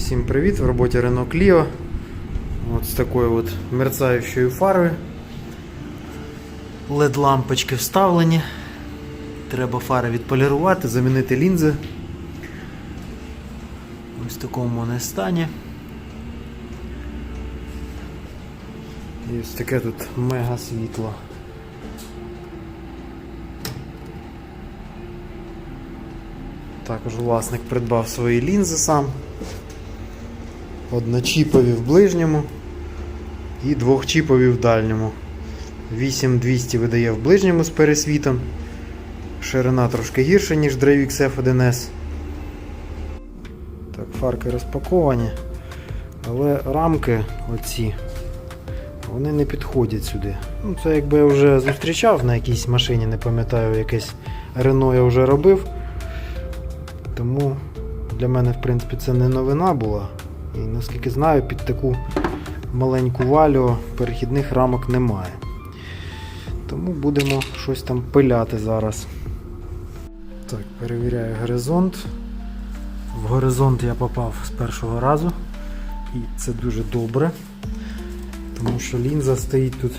Всім привіт! В роботі Renault Clio. От з такою от мерцаючою фарою. LED лампочки вставлені. Треба фари відполірувати, замінити лінзи. Ось в такому вони стані. І ось таке тут мега світло. Також власник придбав свої лінзи сам. Одночіпові в ближньому і двохчіпові в дальньому. 8200 видає в ближньому з пересвітом. Ширина трошки гірша, ніж Dravix F1S. Так, фарки розпаковані. Але рамки оці, вони не підходять сюди. Ну, це якби я вже зустрічав на якійсь машині, не пам'ятаю, якесь Renault я вже робив. Тому для мене, в принципі, це не новина була. І наскільки знаю, під таку маленьку валю перехідних рамок немає. Тому будемо щось там пиляти зараз. Так, перевіряю горизонт. В горизонт я попав з першого разу. І це дуже добре. Тому що лінза стоїть тут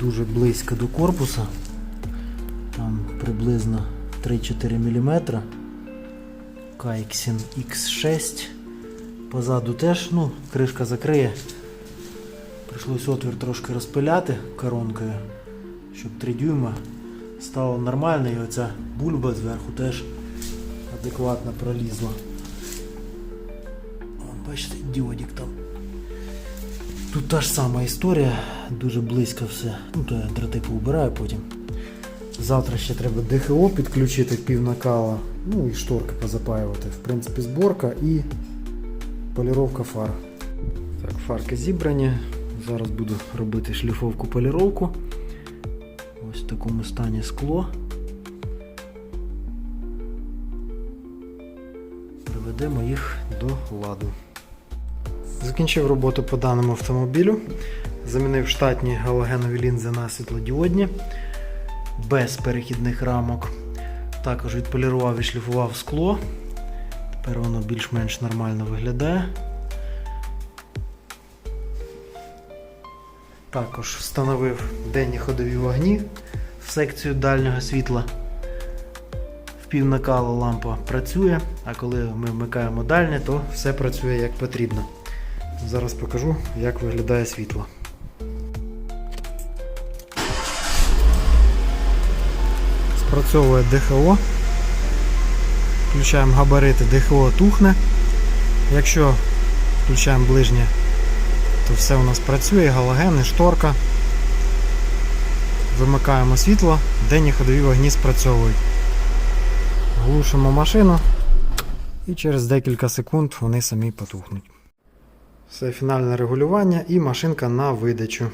дуже близько до корпуса. Там приблизно 3-4 мм. Кайксін X6. Позаду теж, ну, кришка закриє. Прийшлось отвір трошки розпиляти коронкою, щоб 3 дюйма стало нормально і оця бульба зверху теж адекватно пролізла. О, бачите, діодік там. Тут та ж сама історія, дуже близько все. Ну, то я дроти поубираю потім. Завтра ще треба ДХО підключити пів накала, ну і шторки позапаювати. В принципі, зборка і поліровка фар. Так, фарки зібрані. Зараз буду робити шліфовку поліровку. Ось в такому стані скло. Приведемо їх до ладу. Закінчив роботу по даному автомобілю. Замінив штатні галогенові лінзи на світлодіодні без перехідних рамок. Також відполірував і шліфував скло. Тепер воно більш-менш нормально виглядає. Також встановив денні ходові вогні в секцію дальнього світла. В півнакалу лампа працює, а коли ми вмикаємо дальнє, то все працює як потрібно. Зараз покажу, як виглядає світло. Спрацьовує ДХО. Включаємо габарити, ДХО тухне. Якщо включаємо ближнє, то все у нас працює, галогени, шторка. Вимикаємо світло, денні ходові вогні спрацьовують. Глушимо машину і через декілька секунд вони самі потухнуть. Все фінальне регулювання і машинка на видачу.